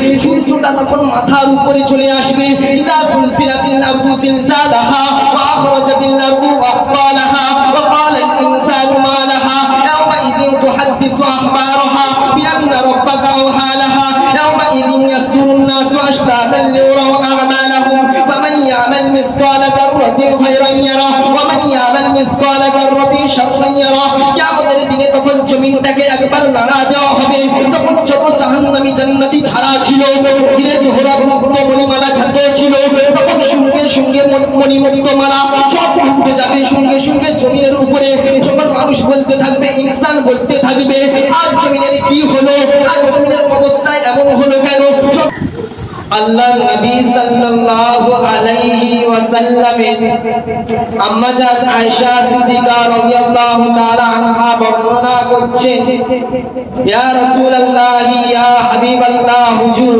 লেবে আসবে সূর্যটা তখন মাথার উপরে চলে আসবে ইজা ফুলসিলাতিল আরদু জিলজালাহা ওয়া আখরাজাতিল আরদু আসফালাহা ওয়া ক্বালা আল ইনসানু মা লাহা ইয়াওমাইযিন তুহাদ্দিসু আখবারাহা বিআন্না রাব্বাকা আওহা লাহা ইয়াওমাইযিন ইয়াসদুরু الناس أشتاتا ليروا أعمالهم فمن يعمل مثقال ذرة خيرا يره ومن يعمل مثقال ذرة জমিনটাকে একবার নাড়া দেওয়া হবে। তখন ছোট জাহান্নামী জান্নাতি ছাড়া ছিল, ধীরে জোহরা মুক্ত মণিমালা ছাত্র ছিল, তখন সঙ্গে সঙ্গে মণিমুক্ত মালা সব উঠে যাবে। সঙ্গে সঙ্গে জমিনের উপরে যখন মানুষ বলতে থাকবে, ইনসান বলতে থাকবে, আর জমিনের কি হলো, আর জমিনের অবস্থায় এমন হলো কেন আল্লাহ নবী সাল্লাল্লাহু আলাইহি ওয়াসাল্লামের আম্মা জান আয়েশা সিদ্দিকা রাদিয়াল্লাহু তাআলা আনহা বর্ণনা করছেন ইয়া রাসূলুল্লাহ ইয়া হাবিবাল্লাহ হুজুর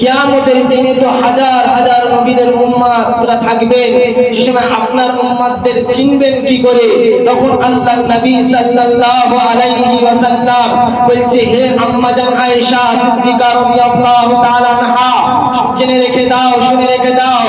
কিয়ামতের দিনে তো হাজার হাজার নবীদের উম্মতরা থাকবেন সে সময় আপনার উম্মতদের চিনবেন কি করে? তখন আল্লাহ নবী সাল্লাল্লাহু আলাইহি ওয়াসাল্লাম বলছে, হে আম্মা জান আয়েশা সিদ্দিকা রাদিয়াল্লাহু তাআলা আনহা, জেনে রেখে দাও, শুনে রেখে দাও,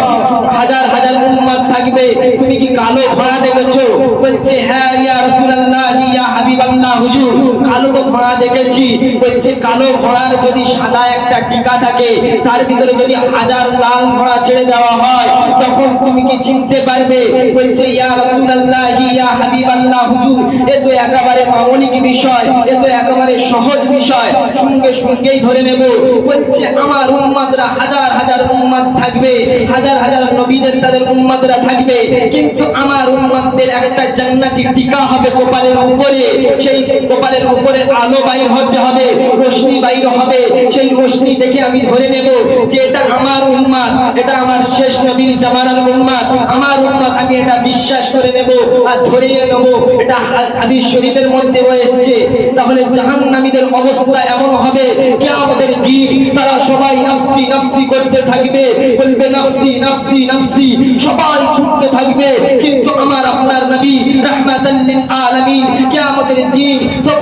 হাজার হাজার উম্মত থাকবে। তুমি কি কালো ঘোড়া দেখেছ? বলছে হ্যাঁ ইয়া রাসূলুল্লাহ, ইয়া হাবিবাল্লাহ, হুজুর, কালো তো ঘোড়া দেখেছি। বলছে, কালো ঘোড়ার যদি সাদা একটা টিকা থাকে তার ভিতরে যদি হাজার লাল ঘোড়া ছেড়ে দেওয়া হয়, তখন তুমি কি চিনতে পারবে? বলছে, ইয়া রাসূলুল্লাহ, ইয়া হাবিবাল্লাহ, হুজুর, এ তো একেবারে মামুলিক বিষয়, এ তো একেবারে সহজ বিষয়, সঙ্গে সঙ্গেই ধরে নেব। বলছে, আমার উম্মাদরা হাজার হাজার উম্মাদ থাকবে, হাজার হাজার নবীদের তাদের উম্মাদরা থাকবে, কিন্তু আমার উম্মাদদের একটা জান্নাতি টিকা হবে কপালের উপরে, সেই কপালের উপরে আলো বাইর হতে হবে, রশ্মি বাইর হবে, সেই রশ্মি দেখে আমি ধরে নেব। যে এটা আমার উম্মাদ, এটা আমার শেষ নবীর জামানার উম্মাদ। আমার উম্মাদ, আমি এটা বিশ্বাস করে নেব আর ধরিয়ে নেব। এটা হাদিস শরীফের মধ্যে রয়েছে তাহলে জাহান্নামীদের অবস্থা এমন হবে কিয়ামতের দিন তারা সবাই নাফসি নাফসি করতে থাকবে। বলবে, নাফসি নাফসি নাফসি। সবাই ছুটতে থাকবে। কিন্তু আমার আপনার নবী রাহমাতাল লিল আলামিন কিয়ামতের দিন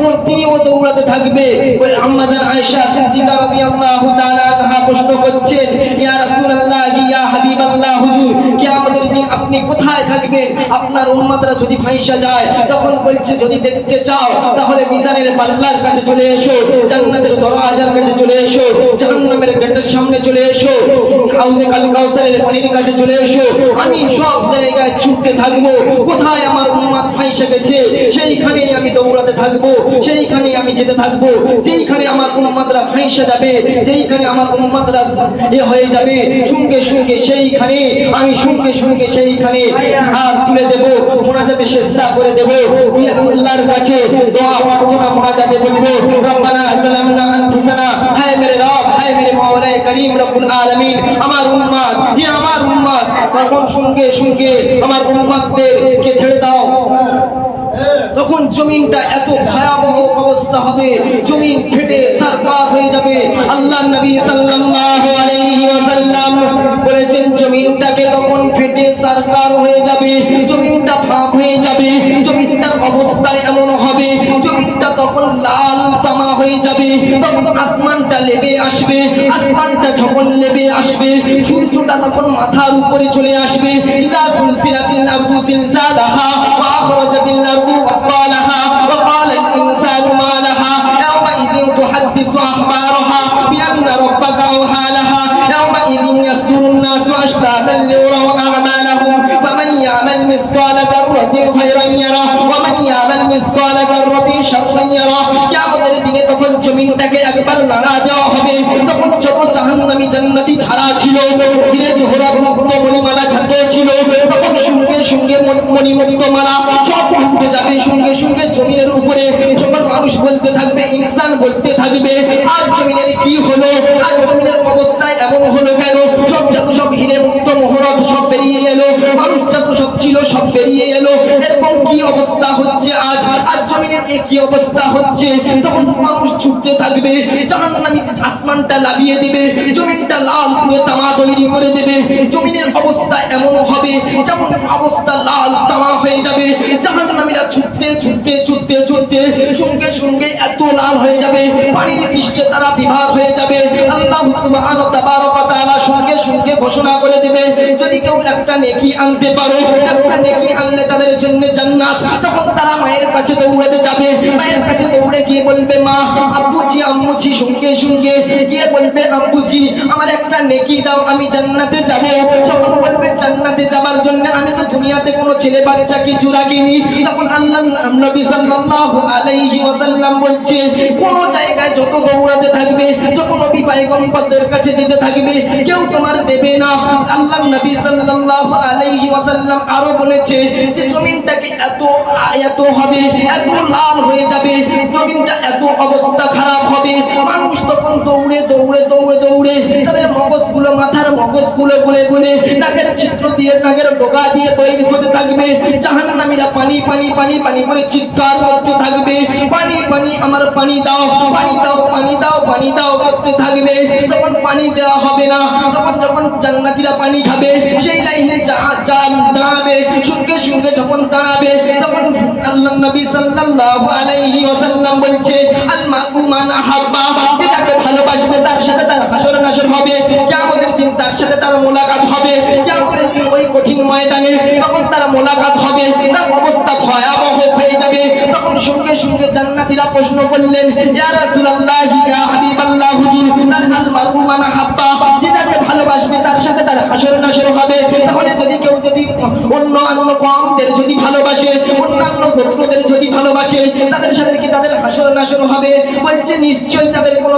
তখন তিনিও দৌড়াতে থাকবে। বলে আম্মা জান আয়েশা সিদ্দিকা রাদিয়াল্লাহু তাআলা আনহা প্রশ্ন করছেন, ইয়া রাসূলুল্লাহ, ইয়া হাবিবাল্লাহ, হুজুর, কিয়ামতের দিন আপনি কোথায় থাকবেন? আপনার উম্মতরা যদি ফাঁসা যায়, তখন বলছে, যদি দেখতে চাও, তাহলে মিজানের পাল্লার কাছে চলে এসো, জান্নাতের দরওয়াজার কাছে চলে এসো, জাহান্নামের গেটের সামনে চলে এসো হাউজে কাল কাউসারের পানির কাছে চলে এসো। আমি সব জায়গায় ছুটতে থাকব। কোথায় আমার উম্মত ফাঁসা গেছে? সেইখানেই আমি দৌড়াতে থাকব। সেইখানেই আমি যেতে থাকব। যেইখানে আমার উম্মতরা ফাঁসা যাবে, যেইখানে আমার উম্মতরা এ হয়ে যাবে সঙ্গে সঙ্গে সেইখানে, আমি সঙ্গে সঙ্গে সেইখানে হাত তুলে দেব, মোনাজাতে চেষ্টা করে দেব। আল্লাহর কাছে দোয়া প্রার্থনা মোনাজাতে বলব রব্বানা সালামনা আনফুসানা হায় মেরে রব হায় মেরে মাওলায়ে করিম রব্বুল আলামিন, আমার উম্মত হে আমার উম্মত তখন সঙ্গে সঙ্গে আমার উম্মতদেরকে ছেড়ে দাও। তখন জমিনটা এত ভয়াবহ অবস্থা হবে, জমিন ফেটে সরকার হয়ে যাবে। আল্লাহ নবী সাল্লাল্লাহু আলাইহি ওয়াসাল্লাম বলেছেন, জমিনটাকে তখন ফেটে সরকার হয়ে যাবে, জমিনটা ফাঁক হয়ে যাবে, জমিনটার অবস্থায় এমন হবে, জমিনটা তখন লাল তখন আসমানটা লেবে আসবে আসমানটা যখন লেবে আসবে সূর্যটা তখন মাথার উপরে চলে আসবে ইজা ফুলসিলাতিল আরদু জিলজালাহা ওয়া আখরাজাতিল আরদু আসফালাহা ওয়া ক্বালা আল ইনসানু মা লাহা ইয়াওমাইযিন তুহাদ্দিসু আখবারাহা বিআন্না রাব্বাকা আওহা লাহা ইয়াওমাইযিন ইয়াসদুরু الناس أشتاتا ليروا أعمالهم فمن يعمل مثقال ذرة خيرا يره জমিনের উপরে যখন মানুষ বলতে থাকবে, ইনসান বলতে থাকবে, আর জমিনের কি হলো, আর জমিনের অবস্থায় এমন হলো কেন? সব যত সব হিরে মুক্ত মহরত সব বেরিয়ে এলো, মানুষ যত সব ছিল, সব বেরিয়ে এলো। এরকম কি অবস্থা হচ্ছে? একই অবস্থা হচ্ছে? তখন মানুষ ছুটতে থাকবে, জাহান্নামী আসমানটা লাভিয়ে দিবে, জমিনটা লাল পুরো তামা তৈরি করে দেবে, জমিনের অবস্থা এমন হবে যেমন অবস্থা লাল তামা হয়ে যাবে। জাহান্নামীরা ছুটতে ছুটতে ছুটতে ছুটতে সঙ্গে সঙ্গে এত লাল হয়ে যাবে, পানির দৃষ্টে তারা বিভাগ হয়ে যাবে। আল্লাহ তাআলা সঙ্গে সঙ্গে ঘোষণা করে দেবে, যদি কেউ একটা নেকি আনতে পারে, একটা নেকি আনলে তাদের জন্য জান্নাত। তখন তারা মায়ের কাছে দৌড়াতে যাবে মায়ের কাছে দৌড়ে গিয়ে বলবে, মা, আব্বুজি, আম্মুজি, সঙ্গে সঙ্গে গিয়ে বলবে, আব্বুজি, আমার একটা নেকি দাও, আমি জান্নাতে যাব। যখন বলবে জান্নাতে যাবার জন্য, আমি তো দুনিয়াতে কোনো ছেলে বাচ্চা কিছু রাখিনি। তখন আল্লাহ নবী সাল্লাল্লাহু আলাইহি ওয়াসাল্লাম বলছে, কোন জায়গায় যত দৌড়াতে থাকবে, যত নবী পয়গম্বরদের কাছে যেতে থাকবে, কেউ তোমার দেবে না। আল্লাহ নবী সাল্লাল্লাহু আলাইহি ওয়াসাল্লাম আরও বলেছে যে, জমিনটাকে এত এত হবে, এত লাল হয়ে যাবে, জমিনটা এত অবস্থা খারাপ হবে, মানুষ তখন দৌড়ে দৌড়ে দৌড়ে দৌড়ে তাদের মগজগুলো, মাথার মগজগুলো গুলে গুলে নাকের ছিদ্র দিয়ে, নাকের ডোকা দিয়ে তৈরি হতে থাকবে। জাহান্নামীরা পানি পানি পানি পানি করে চিৎকার করতে থাকবে। পানি পানি আমার পানি দাও পানি দাও পানি দাও পানি দাও করতে থাকবে। তখন পানি দেওয়া হবে না। তখন যখন জান্নাতীরা পানি খাবে, সেই লাইনে যা যা দাঁড়াবে সঙ্গে সঙ্গে যখন দাঁড়াবে, তখন আল্লাহ নবী সাল্লাল্লাহু আলাইহি ওয়াসাল্লাম বলছে আল মারু মান আহাব্বা। যে যাকে ভালোবাসবে তার সাথে তার হাসর নাসর হবে। কিয়ামতের দিন তার সাথে তার মোলাকাত হবে। কিয়ামতের দিন ওই কঠিন ময়দানে তখন তার মোলাকাত হবে, তার অবস্থা ভয়াবহ হয়ে যাবে। তখন সঙ্গে সঙ্গে জান্নাতীরা প্রশ্ন করলেন, ইয়া ইয়া তার আল মারু মান আহাব্বা যে যাকে ভালোবাসবে, তার সাথে তার হাসর নাসর হবে। তাহলে যদি কেউ যদি অন্য অন্য কমদের যদি ভালোবাসে, অন্যান্য গোত্রদের যদি ভালোবাসে, তাদের সাথে কি তাদের হাসর নাসর হবে? বলছে, নিশ্চয়ই তাদের কোনো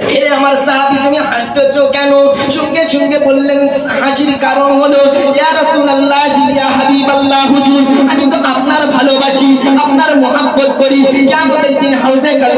হে আমার সাহাবী, তুমি হাসতেছো কেন? সঙ্গে সঙ্গে বললেন, হাসির কারণ হলো, ইয়া রাসূলুল্লাহ ইয়া হাবিবাল্লাহ, হুজুর, আমি তো আপনার ভালোবাসি, আপনার মহব্বত করি। কিয়ামতের দিন হাউজে কাল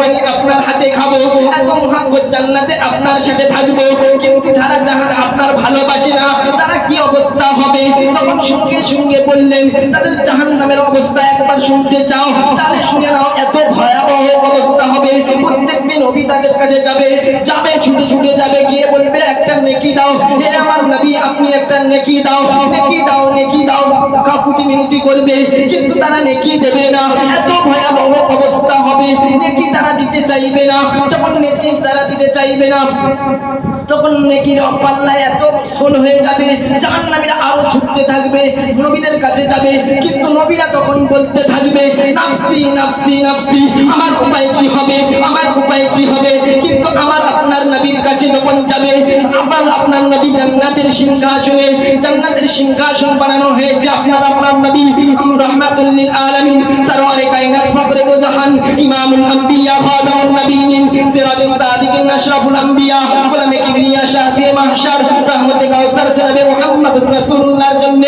পানি আপনার হাতে খাব এত মহব্বত জান্নাতে আপনার সাথে থাকব। কিন্তু যারা যারা আপনার ভালোবাসে না, তারা কি অবস্থা হবে? তখন সঙ্গে সঙ্গে বললেন, তাদের জাহান্নামের অবস্থা একবার শুনতে চাও, তাহলে শুনে নাও, এত ভয়াবহ অবস্থা হবে। প্রত্যেক দিন নবী তাদের কাছে যাবে যাবে, ছুটে ছুটে যাবে, গিয়ে বলবে, একটা নেকি দাও। হে আমার নবী, আপনি একটা নেকি দাও। নেকি দাও নেকি দাও। কাকুতি মিনতি করবে, কিন্তু তারা নেকি দেবে না। এত ভয়াবহ অবস্থা হবে। নেকি তারা দিতে চাইবে না। যখন নেকি তারা দিতে চাইবে না। তখন নেকির পাল্লায় এত সোল হয়ে যাবে, জাহান্নামীরা আরও ছুটতে থাকবে, নবীদের কাছে যাবে, কিন্তু নবীরা তখন বলতে থাকবে, নাফসি নাফসি নাফসি, আমার উপায় কি হবে? আমার উপায় কি হবে? কিন্তু আমার আপনার নবীর কাছে যখন যাবে, আবার আপনার নবী জান্নাতের সিংহাসনে, জান্নাতের সিংহাসন বানানো হয়েছে আপনার আপনার নবী। রহমাতুল লিল আলামিন সরওয়ারে কায়নাত ফখরে জাহান, ইমামুল আম্বিয়া, খাতামুন নবিয়িন সিরাজুস সাদিকিন, আশরাফুল আম্বিয়া, গোলামে কিবরিয়া শাফিয়ে মাহশার রহমতে কাউসার জনাবে মুহাম্মদুর রাসূলুল্লাহর জন্য।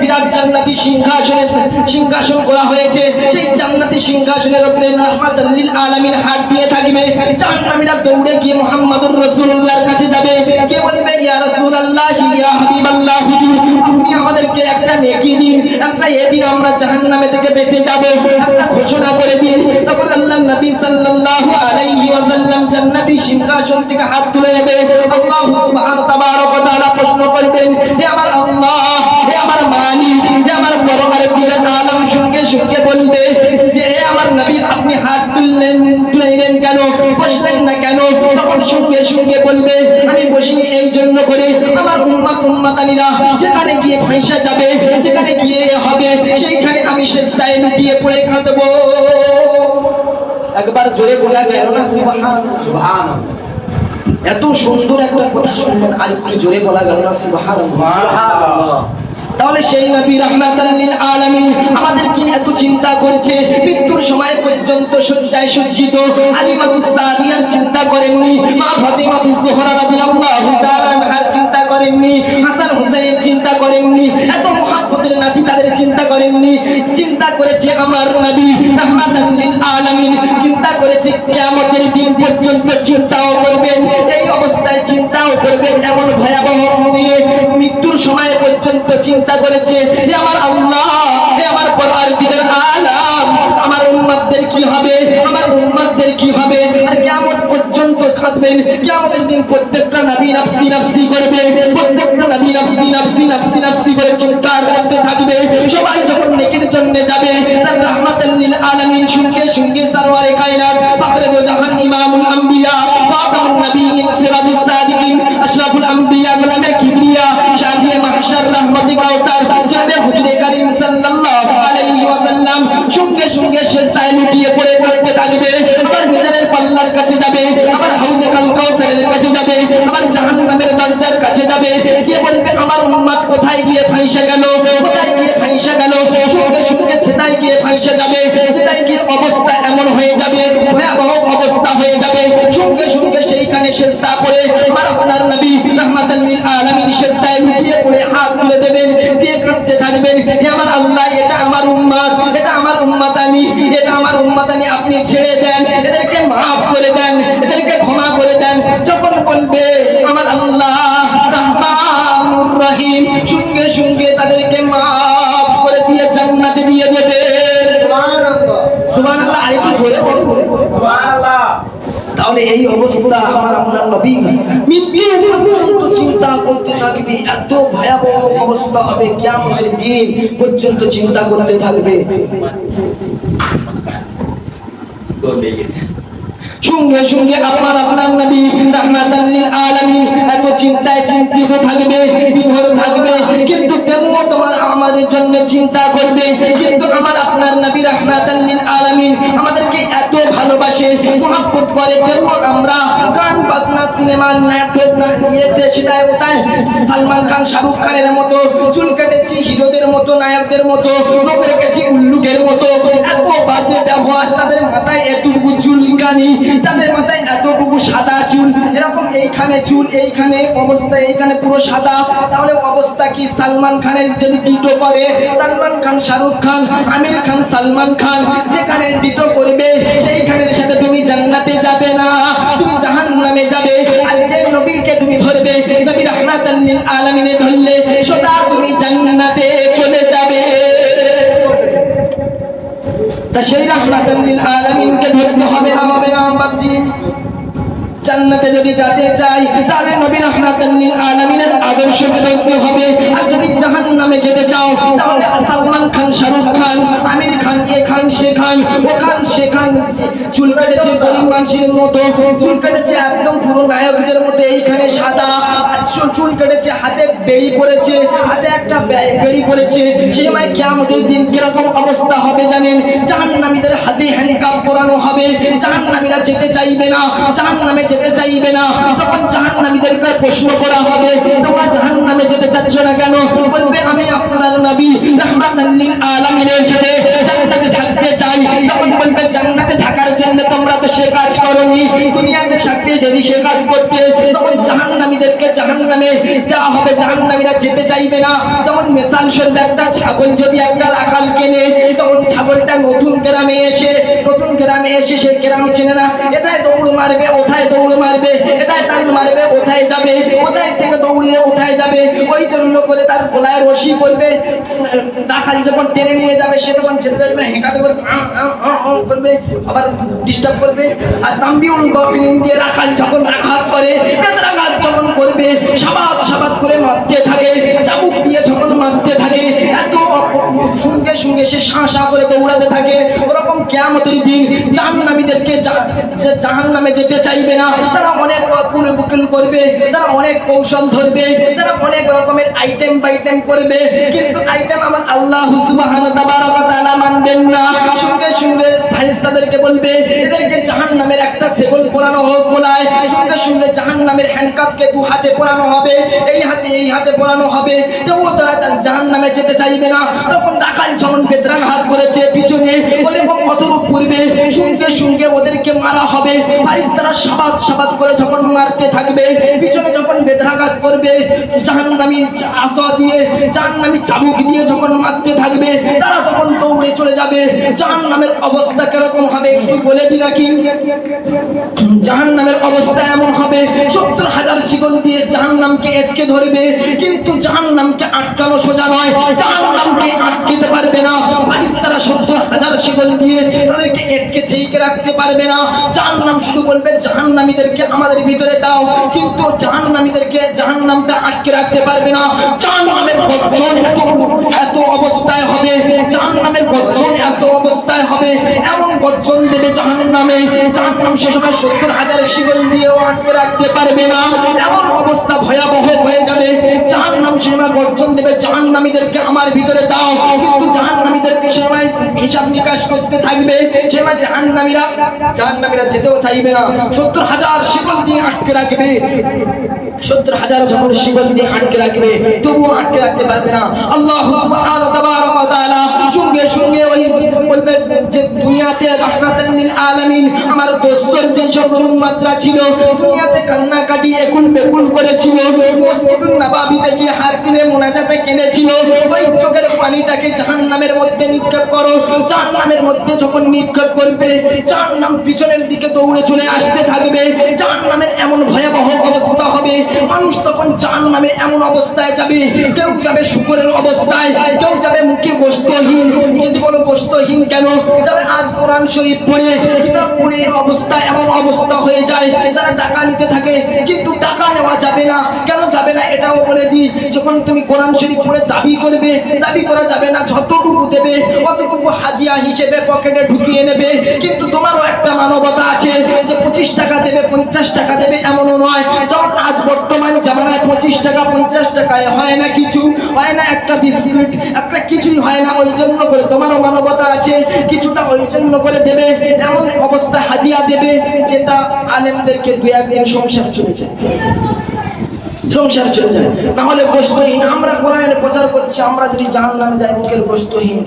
বিরাট জান্নাতি সিংহাসনে সিংহাসন করা হয়েছে। সেই জান্নাতি সিংহাসনের উপরে রহমাতুল লিল আলামিন হাত দিয়ে থাকবে। জাহান্নামীরা দৌড়ে গিয়ে মুহাম্মদুর রাসূলুল্লাহর কাছে যাবে। কে বলবে, ইয়া রাসূলুল্লাহ, ইয়া হাবিবাল্লাহ, হুজুর, আপনি আমাদেরকে একটা নেকি দিন, একটা এ আমরা জাহান্নামে থেকে বেঁচে যাব। একটা ঘোষণা করে দিন। তখন আল্লাহ নবী সাল্লাল্লাহু আলাইহি ওয়াসাল্লাম জান্নাতি সিংহাসন থেকে হাত তুলে নেবে। আল্লাহ সুবহানাহু তাবারক ওয়া তাআলা প্রশ্ন করবেন, হে আমার আল্লাহ সঙ্গে বলবে যে আমার নবী, আপনি হাত তুললেন কেন? বসলেন না কেন? বসিনি এই জন্য করে যেখানে গিয়ে ফাঁসা যাবে, যেখানে গিয়ে হবে, সেইখানে আমি শেষদায় লুটিয়ে পড়ে কাঁদবো। একবার জোরে বলা গেল না এত সুন্দর একটা কথা শুনলেন, আর একটু জোরে বলা গেল না সুবহানাল্লাহ। তাহলে সেই নবী রাহমাতাল আলমী আমাদের কি এত চিন্তা করেছে। মৃত্যুর সময় পর্যন্ত শয্যায় সজ্জিত। আলিমাতুস সাদিয়ার চিন্তা করেননি। মা ফাতিমাতুস জোহরা রাদিয়াল্লাহু তাআলা চিন্তা করেননি, হাসান হুসাইনের চিন্তা করেননি, এত মহাব্বতের নাতি তাদের চিন্তা করেননি। চিন্তা করেছে আমার নবী রহমাতাল লিল আলামিন, চিন্তা করেছে কিয়ামতের দিন পর্যন্ত চিন্তাও করবেন, এই অবস্থায় চিন্তাও করবেন এমন ভয়াবহ নিয়ে মৃত্যুর সময় পর্যন্ত চিন্তা করেছে আমার আল্লাহ আমার পরওয়ারদিগার আলাম। আমার উম্মতদের কি হবে? আমার উম্মতদের কি হবে? আর কিয়ামত পর্যন্ত খাদবেন কিয়ামতের দিন প্রত্যেকটা নবী নফসি নফসি করবে। প্রত্যেকটা নবী নফসি নফসি নফসি নফসি করে চিৎকার করতে থাকবে। সবাই যখন নেকির জন্য যাবে, তার লিল আলামিন সঙ্গে সরওয়ারে কায়নাত জাহান ইমামুল ফাতামুন নবিয়্যিন সিরাজুস সাদিকিন, আশরাফুল গোলামে কিবরিয়া শাফিয়ে মাহশার রহমতি কাউসার জানে হুজুরে করিম সাল্লাল্লাহু আলাইহি ওয়াসাল্লাম সঙ্গে সঙ্গে শেষদায় লুটিয়ে পড়ে পড়তে থাকবে। আবার নিজের পাল্লার কাছে যাবে, আবার হাউজে কাউসারের কাছে যাবে, আবার জাহান্নামের দরজার কাছে যাবে। কে বলবে, আমার উন্মাদ কোথায় গিয়ে ফাইসে গেল? কোথায় গিয়ে ফাইসা গেল সঙ্গে সঙ্গে ছেটাই গিয়ে ফাইসা যাবে ছেটাই গিয়ে অবস্থা এমন হয়ে যাবে ভয়াবহ অবস্থা হয়ে যাবে সঙ্গে সঙ্গে সেইখানে শেষদা করে আমার আপনার নবী রহমাতাল লিল আলামিন শেষদায় লুটিয়ে পড়ে হাত তুলে দেবেন দিয়ে কাঁদতে থাকবেন হে আমার আল্লাহ এটা আমার উম্মত এটা আমার উম্মত আমি আমি আপনি ছেড়ে দেন এদেরকে মাফ করে দেন এদেরকে ক্ষমা করে দেন। যখন বলবে আমার আল্লাহ রহিম সঙ্গে সঙ্গে তাদেরকে মাফ করে দিয়ে জান্নাতে দিয়ে দেবে। সুবহানাল্লাহ। আরেকটু জোরে বলব তাহলে এই অবস্থা আমার আপনার নবী মৃত্যু পর্যন্ত চিন্তা করতে থাকবে। এত ভয়াবহ অবস্থা হবে কিয়ামতের দিন পর্যন্ত চিন্তা করতে থাকবে। সঙ্গে সঙ্গে আপনার আপনার নবী রাহমাতাল লিল আলামিন এত চিন্তায় চিন্তিত থাকবে, বিভোর থাকবে, কিন্তু তেমন তোমার আমাদের জন্য চিন্তা করবে? কিন্তু আমার আপনার নবী রাহমাতাল লিল আলামিন আমাদেরকে এত ভালোবাসে, মহব্বত করে তেমন আমরা গান, বাজনা, সিনেমা, নাটক, ইয়েতে সেটাই ওটাই সালমান খান, শাহরুখ খানের মতো, চুল কেটেছি হিরোদের মতো, নায়কদের মতো, লোক রেখেছি উল্লুকের মতো তাদের মাথায় এতটুকু চুলকানি, তাদের মাথায় এতটুকু সাদা চুল। এরকম এইখানে চুল, এইখানে অবস্থা, এইখানে পুরো সাদা। তাহলে অবস্থা কি? সালমান খানের যদি টিটো করে, সালমান খান, শাহরুখ খান, আমির খান, সালমান খান, যেখানে টিটো করবে, সেইখানের সাথে তুমি জান্নাতে যাবে না। তুমি জাহান্নামে যাবে। আর যে নবীকে তুমি ধরবে, নবী রাহমাতাল লিল আলামিনে ধরলে সদা তুমি জান্নাতে চলে যাবে তা সেই রাহমাতাল লিল আলামিনকে ধরতে হবে না হবে না বাপজি জান্নাতে যদি যেতে চাই তাহলে নবী রাহমাতাল লিল আলামিনের আদর্শকে ধরতে হবে। আর যদি জাহান্নামে যেতে চাও, তাহলে সালমান খান, শাহরুখ খান, আমির খান, এ খান, সে খান, ও খান, সে খান। চুল কেটেছে গরিব মানুষের মতো, চুল কেটেছে একদম পুরো নায়কদের মতো, এইখানে সাদা। আর চুল- কেটেছে, হাতে বেড়ি পড়েছে হাতে একটা বেড়ি পড়েছে সেই সময় কিয়ামতের দিন কীরকম অবস্থা হবে জানেন? জাহান্নামীদের হাতে হ্যান্ডকাপ পরানো হবে। জাহান্নামীরা যেতে চাইবে না। জাহান্নামে যেতে চাইবে না। তখন জাহান্নামীদেরকে প্রশ্ন করা হবে, তোমরা জাহান্নামে যেতে চাচ্ছ না কেন? বলবে, আমি আপনার নবী রাহমাতাল আলামিনের সাথে জান্নাতে থাকতে চাই। তখন বলবে, জান্নাতে থাকার জন্য তোমরা তো সে কাজ করনি। দুনিয়াতে থাকতে যদি সে কাজ করতে, তখন জাহান্নামীদেরকে জাহান্নামে দেওয়া হবে। জাহান্নামীরা যেতে চাইবে না। যেমন মিসাল স্বরূপ একটা ছাগল যদি একটা রাখাল কেনে, তখন ছাগলটা নতুন গ্রামে এসে, নতুন গ্রামে এসে সে গ্রাম চেনে না। এটাই দৌড় মারবে ওঠায় দৌড় মারবে, এটাই টান মারবে ওঠায় যাবে, ওটাই থেকে দৌড়িয়ে যাবে, ওই জন্য করে তার রশি পড়বে যখন টেনে নিয়ে যাবে, সে তখন যেতে যাবে করবে, আবার ডিস্টার্ব করবে, আর দিয়ে রাখাল যখন আঘাত করে বেদরাঘাত যখন করবে, সাবাত সাবাত করে মারতে থাকে, চাবুক দিয়ে যখন মারতে থাকে, এত সঙ্গে সঙ্গে সে শাঁ করে দৌড়াতে থাকে, ওরকম কেয়ামতের দিন জাহান্নামীদেরকে জাহান্নামে যেতে চাইবে না তারা অনেক অকুল বুকুল করবে, তারা অনেক কৌশল ধরবে, তারা অনেক রকমের আইটেম বাইটেম করবে, কিন্তু আইটেম আমার আল্লাহ তাআলা মানবেন না। সঙ্গে সঙ্গে ফারিস্তাদেরকে বলবে, এদেরকে জাহান্নামের একটা সেবল পরানো হোক বলায়, সঙ্গে সঙ্গে জাহান্নামের হ্যান্ডকাপকে দু হাতে পরানো হবে, এই হাতে এই হাতে পরানো হবে। তবুও তারা তার জাহান্নামে যেতে চাইবে না। তখন রাখাল যখন বেদরান হাত করেছে পিছনে, বলে এবং অথবা পুড়বে সঙ্গে সঙ্গে ওদেরকে মারা হবে। ফারিস্তারা সাবাত করে যখন মারতে থাকবে, পিছনে যখন বেদরাঘাত করবে জাহান্নামী আসা দিয়ে জাহান্নামী চাবুক দিয়ে যখন মারতে থাকবে, তারা তখন দৌড়ে চলে যাবে। জাহান্নামের অবস্থা কীরকম হবে একটু বলে দি নাকি? জাহান্নামের অবস্থা এমন হবে, সত্তর হাজার শিকল দিয়ে জাহান্নামকে আটকে ধরবে, কিন্তু জাহান্নামকে আটকানো সোজা নয়। জাহান্নামকে আটকেতে পারবে না। ফারিস্তারা সত্তর হাজার শিকল দিয়ে তাদেরকে আটকে থেকে রাখতে পারবে না। জাহান্নাম শুধু বলবে জাহান্নামীদেরকে আমাদের ভিতরে দাও, কিন্তু জাহান্নামীদেরকে জাহান্নামটা আটকে রাখতে পারবে না। জাহান্নামের গর্জন এত এত অবস্থায় হবে, জাহান্নামের গর্জন এত অবস্থায় হবে, এমন গর্জন দেবে জাহান্নামে, জাহান্নাম সে সময় সত্তর হাজার শিকল দিয়েও আটকে রাখতে পারবে না। এমন অবস্থা ভয়াবহ হয়ে যাবে, জাহান্নাম সে সময় গর্জন দেবে, জাহান্নামীদেরকে আমার ভিতরে দাও। কিন্তু জাহান্নামীদেরকে সে সময় হিসাব নিকাশ করতে থাকবে, সে সময় জাহান্নামীরা জাহান্নামীরা যেতেও চাইবে না। সত্তর হাজার শিকল দিয়ে আটকে রাখবে। সত্তর হাজার যখন শিকল দিয়ে আটকে রাখবে, তবুও আটকে রাখতে পারবে না। আল্লাহ সঙ্গে সঙ্গে ওই যে, দুনিয়াতে রাহমাতাল লিল আলামিন, আমার দোস্তর যে সব উম্মতরা ছিল, দুনিয়াতে কান্নাকাটি একুল বেকুল করেছিল গিয়ে হাত তুলে মোনাজাতে কেঁদেছিল, ওই চোখের পানিটাকে জাহান্নামের মধ্যে নিক্ষেপ করো, জাহান্নামের মধ্যে যখন নিক্ষেপ করবে, জাহান্নাম পিছনের দিকে দৌড়ে চলে আসতে থাকবে, জাহান্নামের এমন ভয়াবহ অবস্থা হবে মানুষ তখন জাহান্নামে এমন অবস্থায় যাবে, কেউ যাবে শুকরের অবস্থায়, কেউ যাবে মুখে গোস্তহীন যে কোনো গোস্তহীন কেন? যাবে আজ কোরআন শরীফ পড়ে কিতাব পড়ে অবস্থা এমন অবস্থা হয়ে যায়, তারা টাকা নিতে থাকে, কিন্তু টাকা নেওয়া যাবে না। কেন না, এটাও বলে দিই, যখন তুমি কোরআন শরীফ পড়ে দাবি করবে, দাবি করা যাবে না যতটুকু দেবে, অতটুকু হাদিয়া হিসেবে পকেটে ঢুকিয়ে নেবে। কিন্তু তোমারও একটা মানবতা আছে যে পঁচিশ টাকা দেবে, পঞ্চাশ টাকা দেবে, এমনও নয়। যেমন আজ বর্তমান জামানায় পঁচিশ টাকা, পঞ্চাশ টাকায় হয় না কিছু, হয় না একটা বিস্কুট, একটা কিছুই হয় না, ওই জন্য করে তোমারও মানবতা আছে, কিছুটা ওই জন্য করে দেবে, এমন অবস্থা হাদিয়া দেবে, যেটা আলেমদেরকে দু একদিন সংসার চলে যায়। সংসার চলে যায়। তাহলে বস্তুহীন। আমরা কোরআনের প্রচার করছি, আমরা যদি জাহান নামে যাই মুখের বস্তুহীন।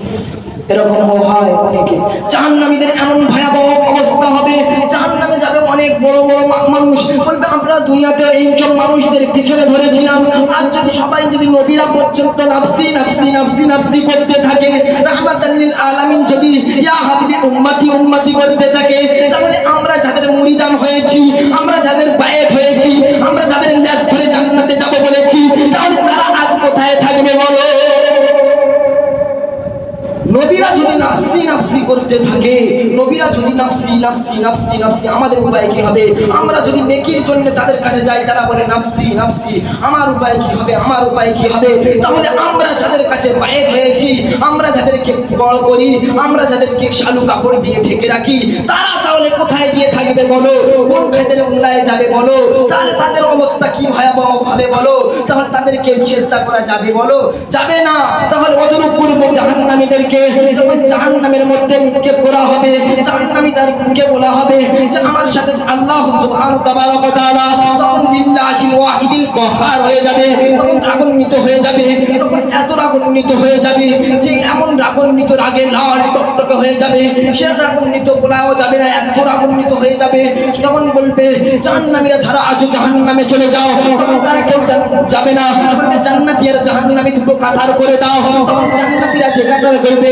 এরকম হয় অনেকে। জাহান্নামীদের এমন ভয়াবহ অবস্থা হবে, জাহান্নামে যাবে অনেক বড় বড় মানুষ। বলবে, আমরা দুনিয়াতে এই সব মানুষদের পিছনে ধরেছিলাম। আর যদি সবাই যদি নবীরা পর্যন্ত নাফসি নাফসি নাফসি নাফসি করতে থাকে রাহমাতাল্লিল আলামিন যদি ইয়া হাবিলি উম্মতি উম্মতি করতে থাকে, তাহলে আমরা যাদের মুরিদান হয়েছি, আমরা যাদের বায়েত হয়েছি, আমরা যাদের ন্যাস ধরে জান্নাতে যাব বলেছি, তাহলে তারা আজ কোথায় থাকবে বলো? নবীরা যদি নাফসি নাফসি করতে থাকে, নবীরা যদি নাফসি নাফসি নাফসি নাফসি, আমাদের উপায় কি হবে? আমরা যদি নেকির জন্য তাদের কাছে যাই, তারা বলে নাফসি নাফসি, আমার উপায় কি হবে? আমার উপায় কি হবে? তাহলে আমরা যাদের কাছে বাইর হয়েছি, আমরা যাদেরকে বড় করি, আমরা যাদেরকে শালু কাপড় দিয়ে ঢেকে রাখি, তারা তাহলে কোথায় গিয়ে থাকবে বলো? কোন খাদের উল্লায় যাবে বলো? তাহলে তাদের অবস্থা কি ভয়াবহ হবে বলো? তাহলে তাদেরকে চেষ্টা করা যাবে বলো? যাবে না। তাহলে অতরূপ করব জাহান্নামীদেরকে যখন মধ্যে নিক্ষেপ করা হবে বলা হবে যে, আমার সাথে আল্লাহ সুবহানাহু তাবারাক তাআলা তখন লিল্লাহিল ওয়াহিদিল কহার হয়ে যাবে, তখন রাগান্বিত হয়ে যাবে, তখন এত রাগান্বিত হয়ে যাবে যে, এমন রাগান্বিত রাগে লাল টকটকে হয়ে যাবে, সে রাগান্বিত বলাও যাবে না, এত রাগান্বিত হয়ে যাবে বলবে, জাহান্নামীরা ছাড়া আজও জাহান্নামে চলে যাও, তখন তারা কেউ যাবে না জান্নাতি আর জাহান্নামী দুটো কাতার করে দাও, তখন জান্নাতীরা কাতার করবে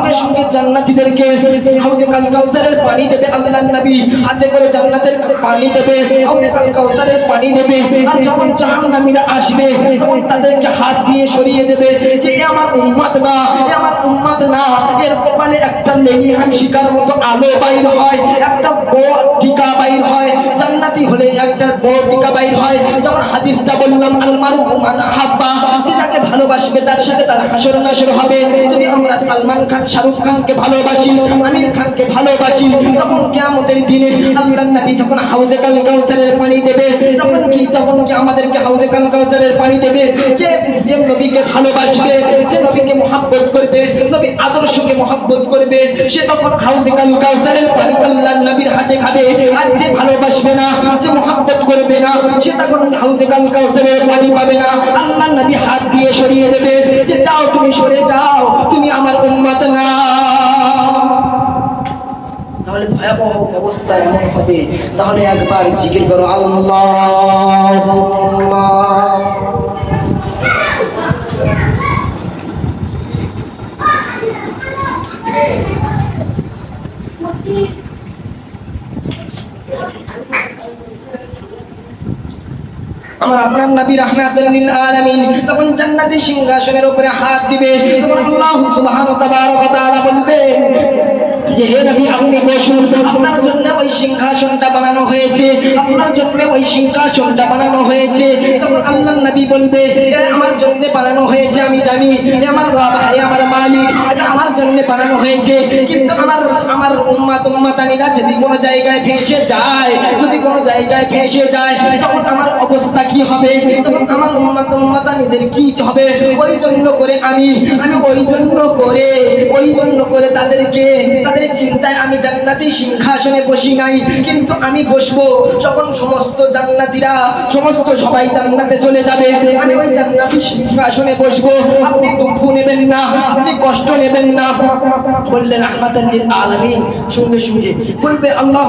সঙ্গে সঙ্গে জান্নাতীদেরকে হাউজে কাল পানি দেবে আল্লাহর নবী। হাতে করে জান্নাতের পানি দেবে, হাউজে কাল পানি দেবে। আর যখন জাহান্নামীরা আসবে, তখন তাদেরকে হাত দিয়ে সরিয়ে দেবে যে আমার উম্মত না, এ আমার উম্মত না। এর কপালে একটা লেলিহান শিকার মতো আলো বাইর হয়, একটা বড় টিকা বাইর হয়, জান্নাতি হলে একটা বড় টিকা বাইর হয়। যেমন হাদিসটা বললাম আলমারু মান হাব্বা, যে যাকে ভালোবাসবে তার সাথে তার হাসর নাসর হবে। যদি আমরা সালমান খান শাহরুখ খানকে ভালোবাসি, আমির খানকে ভালোবাসি। তখন কিয়ামতের দিনে আল্লাহ নবী যখন হাউজে কাল কাউসারের পানি দেবে, তখন কি তখন কি আমাদেরকে হাউজে কাল কাউসারের পানি দেবে? যে যে নবীকে ভালোবাসবে, যে নবীকে মহাব্বত করবে, নবী আদর্শকে মহাব্বত করবে, সে তখন হাউজে কাল কাউসারের পানি আল্লাহ নবীর হাতে খাবে। আর যে ভালোবাসবে না, যে মহাব্বত করবে না, সে তখন হাউজে কাল কাউসারের পানি পাবে না। আল্লাহ নবী হাত দিয়ে সরিয়ে দেবে, যে, যাও তুমি সরে যাও, তুমি আমার উম্মত না তাহলে ভয়াবহ অবস্থা এমন হবে। তাহলে একবার জিকির করো আল্লাহ। আমার সিংহাসনের উপরে হাত দিবে। যে হে নবী, আপনি বসুন। আপনার জন্য ওই সিংহাসনটা বানানো হয়েছে। আপনার জন্য ওই সিংহাসনটা বানানো হয়েছে। আল্লাহ নবী বলবে আমার জন্য বানানো হয়েছে, আমি জানি। আমার হে আমার মালিক, এটা আমার জন্য বানানো হয়েছে। কিন্তু আমার আমার উম্মাত উম্মাতানিরা যদি কোনো জায়গায় ফেসে যায়, যদি কোনো জায়গায় ফেসে যায়, তখন আমার অবস্থা কি হবে? তখন আমার উম্মাত উম্মাতানিদের কি হবে? ওই জন্য করে আমি আমি ওই জন্য করে, ওই জন্য করে তাদেরকে, তাদের চিন্তায় আমি জান্নাতি সিংহাসনে বসি নাই। কিন্তু আমি বসবো যখন সমস্ত জান্নাতীরা, সমস্ত সবাই জান্নাতে চলে যাবে। আমি ওই জান্নাতি সিংহাসনে বসবো। আপনি দুঃখ নেবেন না, আপনি কষ্ট নেবেন না। বললেন, রাহমাতাল লিল আলামিন। সঙ্গে সঙ্গে বলবে, আল্লাহ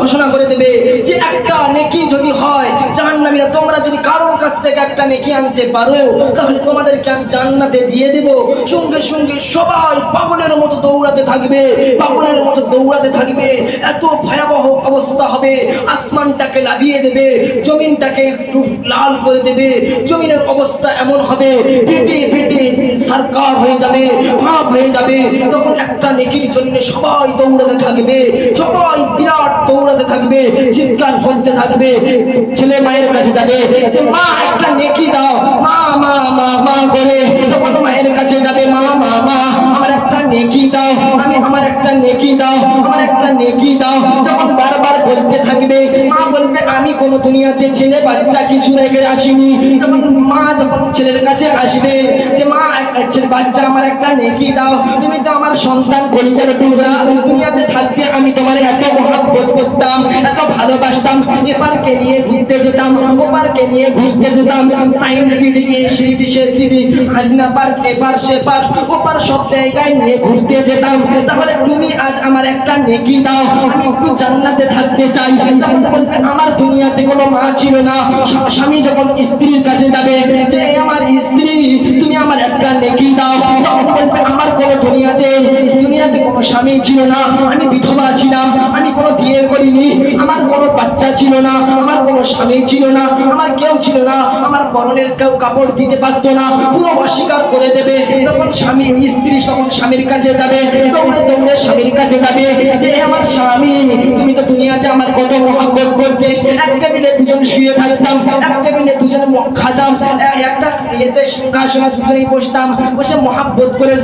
ঘোষণা করে দেবে যে একটা নেকি যদি হয়, জাহান্নামীরা তোমরা যদি কারোর কাছ থেকে একটা নেকি আনতে পারো, তাহলে তোমাদেরকে আমি জান্নাতে দিয়ে দেব। সঙ্গে সঙ্গে সবাই পাগলের মতো দৌড়াতে থাকবে, পাগলের মতো দৌড়াতে থাকবে। এত ভয়াবহ অবস্থা হবে। আসমানটাকে লাভিয়ে দেবে, জমিনটাকে একটু লাল করে দেবে। জমিনের অবস্থা এমন হবে, ফেটে ফেটে সরকার হয়ে যাবে, ভাব হয়ে যাবে। তখন একটা নেকির জন্য সবাই দৌড়াতে থাকবে, সবাই বিরাট দৌড়াতে থাকবে, চিৎকার করতে থাকবে। ছেলে মায়ের কাছে যাবে, যে, মা, একটা নেকি দাও। মা মা মা মা, করে তখন মায়ের কাছে যাবে, মা মা মা নেকি দাও। আমি আমার একটা নেকি দাও, আমার একটা নেকি দাও। যখন বারবার বলতে থাকবে, মা বলবে, আমি কোনো দুনিয়াতে ছেলে বাচ্চা কিছু রেখে আসিনি। যখন মা যখন ছেলের কাছে আসবে, যে, মা একটা বাচ্চা, আমার একটা নেকি দাও। তুমি তো আমার সন্তান কলিজার টুকরা দুনিয়াতে থাকতে আমি তোমার এত মহাব্বত করতাম, এত ভালোবাসতাম। এপারকে নিয়ে ঘুরতে যেতাম, ওপারকে নিয়ে ঘুরতে যেতাম। সায়েন্স সিটি, এ সিটি, সে সিটি, হাজনা পার্ক, এপার, সেপার। ওপার সব জায়গায় নিয়ে ঘুরতে যেতাম, তাহলে তুমি আজ আমার একটা নেকি দাও। আমি একটু জান্নাতে থাকতে চাই। তখন বলবে, আমার দুনিয়াতে কোনো মা ছিল না। স্বামী যখন স্ত্রীর কাছে যাবে, যে আমার স্ত্রী, তুমি আমার একটা নেকি দাও। তখন বলবে, আমার কোনো দুনিয়াতে দুনিয়াতে কোনো স্বামী ছিল না। আমি বিধবা ছিলাম, আমি কোনো বিয়ে করিনি। আমার কোনো বাচ্চা ছিল না, আমার কোনো স্বামী ছিল না, আমার কেউ ছিল না। আমার পরনের কেউ কাপড় দিতে পারতো না। পুরো অস্বীকার করে দেবে। তখন স্বামী, স্ত্রী, তখন স্বামীর কাছে যাবে দৌড়ে দৌড়ে স্বামীর কাছে যাবে, যে আমার স্বামী, তুমি তো দুনিয়াতে আমার কত মহাব্বত করতে। এক টেবিলে দুজন শুয়ে থাকতাম, এক টেবিলে দুজন খাতাম একটা ইয়েতে সিংহাসনে দুজনেই বসতাম, বসে মহাব্বত করে,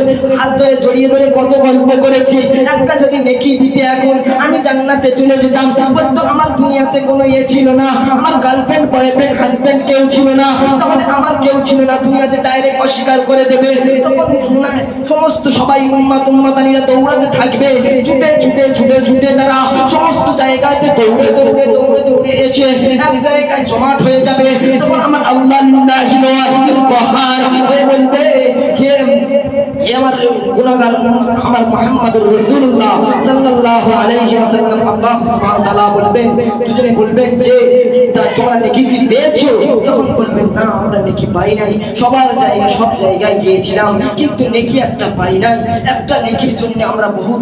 হাত ধরে, জড়িয়ে ধরে কত গল্প করেছি। একটা যদি নেকি দিতে এখন, আমি জান্নাতে চলে যেতাম বলতো আমার দুনিয়াতে কোনো ইয়ে ছিল না, আমার গার্লফ্রেন্ড বয়ফ্রেন্ড হাজবেন্ড কেউ ছিল না। তখন আমার কেউ ছিল না, দুনিয়াতে ডাইরেক্ট অস্বীকার করে দেবে। তখন সমস্ত সবাই উম্মাত উম্মাতানিরা দৌড়াতে থাকবে। ছুটে ছুটে ছুটে ছুটে তারা সমস্ত জায়গাতে দৌড়ে দৌড়ে দৌড়ে দৌড়ে এসে এক জায়গায় জমাট হয়ে যাবে। তখন আমার আল্লাহ হয়ে বলবে আমার কিন্তু বহু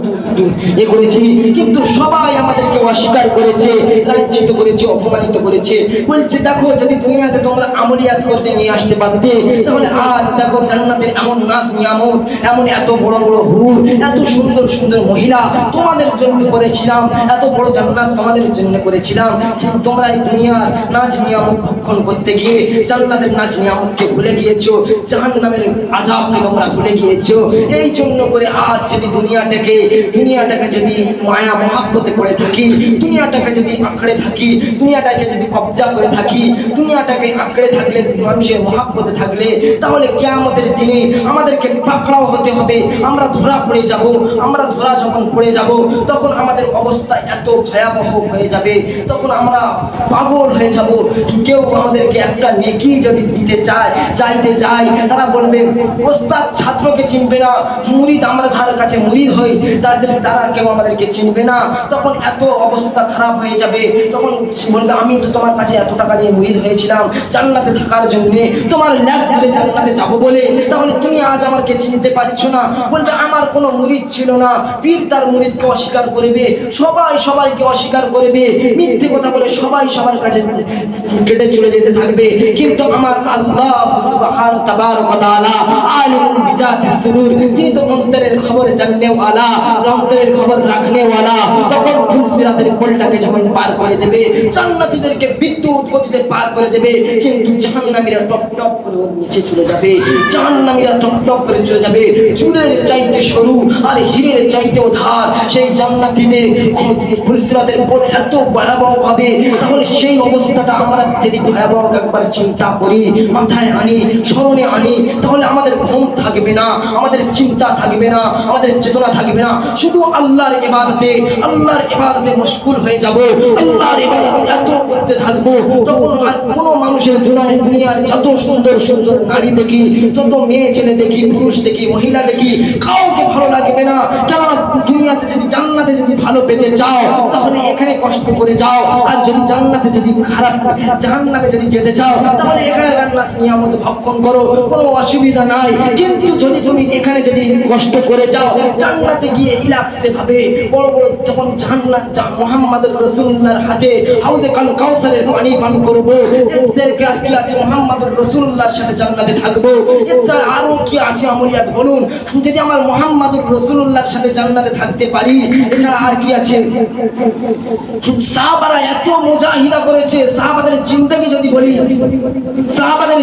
করেছি কিন্তু সবাই আমাদেরকে অস্বীকার করেছে, লাঞ্ছিত করেছে, অপমানিত করেছে। বলছে, দেখো, যদি দুনিয়াতে তোমরা আমলিয়াত করতে নিয়ে আসতে পারতে, তাহলে আজ দেখো জান্নাতের এমন নাচ নিয়ামত এমন এত বড় বড় হুর, এত সুন্দর সুন্দর মহিলা তোমাদের জন্য করেছিলাম, এত বড় জান্নাত তোমাদের জন্য করেছিলাম। তোমরা এই দুনিয়ার নাচ নিয়ামত ভক্ষণ করতে গিয়ে জান্নাতের নাচ নিয়ামতকে ভুলে গিয়েছো, জাহান্নামের আজাবকে তোমরা ভুলে গিয়েছো। এই জন্য করে আজ যদি দুনিয়াটাকে দুনিয়াটাকে যদি মায়া মহাব্বতে পড়ে থাকি, দুনিয়াটাকে যদি আঁকড়ে থাকি, দুনিয়াটাকে যদি কবজা করে থাকি, দুনিয়াটাকে আঁকড়ে থাকলে মানুষের মহাব্বতে থাকলে, তাহলে কেয়ামতের দিনে আমাদেরকে পাকড়াও হতে হবে, আমরা ধরা পড়ে যাব, আমরা ধরা যখন পড়ে যাব, তখন আমাদের অবস্থা এত ভয়াবহ হয়ে যাবে, তখন আমরা পাগল হয়ে যাব। কেউ আমাদেরকে একটা নেকি যদি দিতে চায়, চাইতে চায় তারা বলবে, ওস্তাদ, ছাত্রকে চিনবে না, মুরিদ আমরা যার কাছে মুরিদ হই, তাদের, তারা কেউ আমাদেরকে চিনবে না। তখন এত অবস্থা খারাপ হয়ে যাবে, তখন বলবে, আমি তো তোমার কাছে এত টাকা দিয়ে মুরিদ হয়েছিলাম, জান্নাতে থাকার জন্য, তোমার ল্যাস ধরে জান্নাতে যাব বলে, তাহলে তুমি আজ আমাকে চিনতে পারছ না। বলবে, আমার কোনো মুরিদ ছিল না। পীর তার মুরিদকে অস্বীকার করবে। সবাই সবাইকে অস্বীকার করবে। মিথ্যে কথা বলে সবাই সবার কাছে কেটে চলে যেতে থাকবে। কিন্তু আমার আল্লাহ সুবহান আলিমুল যিনি তো অন্তরের খবর খবর রাখনে ওয়ালা তখন ফুলসিরাতের কোলটাকে যখন পার করে দেবে, জান্নাতীদেরকে বিদ্যুৎ গতিতে পার করে দেবে, কিন্তু জাহান্নামীরা টপ টপ করে নিচে চলে যাবে। জাহান্নামীরা টপ টপ করে চলে যাবে। চুলের চাইতে সরু আর হীরের চাইতেও ধার সেই জান্নাতীদের ফুলসিরাতের কোল এত ভয়াবহ হবে তাহলে সেই অবস্থাটা আমরা যদি ভয়াবহ একবার চিন্তা করি, মাথায় আনি, স্মরণে আনি, তাহলে আমাদের ঘুম থাকবে না, আমাদের চিন্তা থাকবে না, আমাদের চেতনা থাকবে না। শুধু আল্লাহর ইবাদতে আল্লাহর ইবাদতে মশগুল হয়ে যাব। আল্লাহর ইবাদত এত করতে থাকব, তখন আর কোনো মানুষের দুনিয়ার যত সুন্দর সুন্দর নারী দেখি, যত মেয়ে ছেলে দেখি, পুরুষ দেখি মহিলা দেখি কাউকে ভালো লাগবে না? কেননা দুনিয়াতে যদি জান্নাতে যদি ভালো পেতে চাও, তাহলে এখানে কষ্ট করে যাও। আর যদি জান্নাতে যদি খারাপ, জাহান্নামে যদি যেতে চাও, তাহলে এখানে রান্নাস নিয়ামত ভক্ষণ করো, কোনো অসুবিধা নাই। কিন্তু যদি তুমি এখানে যদি কষ্ট করে যাও, জান্নাতে গিয়ে ইলাকসে ভাবে বড় বড় যখন জান্নাত মুহাম্মদ রাসূলুল্লাহর হাতে হাউজে কাল কাউসারের পানি পান করব আর কি আছে? মুহাম্মদ রাসূলুল্লাহর সাথে জান্নাতে থাকব? আরও কি আছে আমলিয়াত বলুন? যদি আমার মুহাম্মদ রাসূলুল্লাহর সাথে জান্নাতে থাকতে পারি এছাড়া আর কি আছে? সাহাবারা এত করেছে, সাহাবাদের জিন্দগি যদি বলি, সাহাবাদের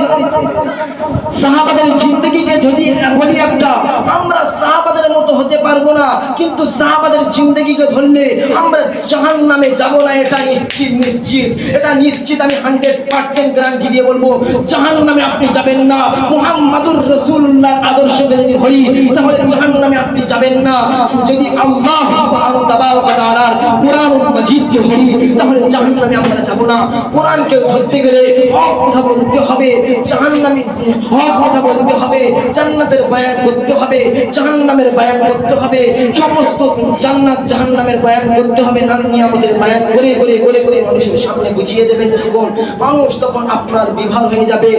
সাহাবাদের জিন্দগিকে যদি বলি একটা, আমরা সাহাবাদের মতো হতে পারব না। কিন্তু সাহাবাদের জিন্দগিকে ধরলে আমরা জাহান নামে যাব না, এটা নিশ্চিত নিশ্চিত। এটা নিশ্চিত আমি হান্ড্রেড পার্সেন্ট গ্যারান্টি দিয়ে বলব জাহান নামে আপনি যাবেন না। মুহাম্মাদুর রসুল্লাহ আদর্শ যদি ধরি, তাহলে জাহান নামে আপনি যাবেন না। যদি আল্লাহ সমস্ত জান্নাত বায়ান করতে হবে বায়ান করে করে মানুষের সামনে বুঝিয়ে দেবেন মানুষ তখন আপনার বিভাগ হয়ে যাবে।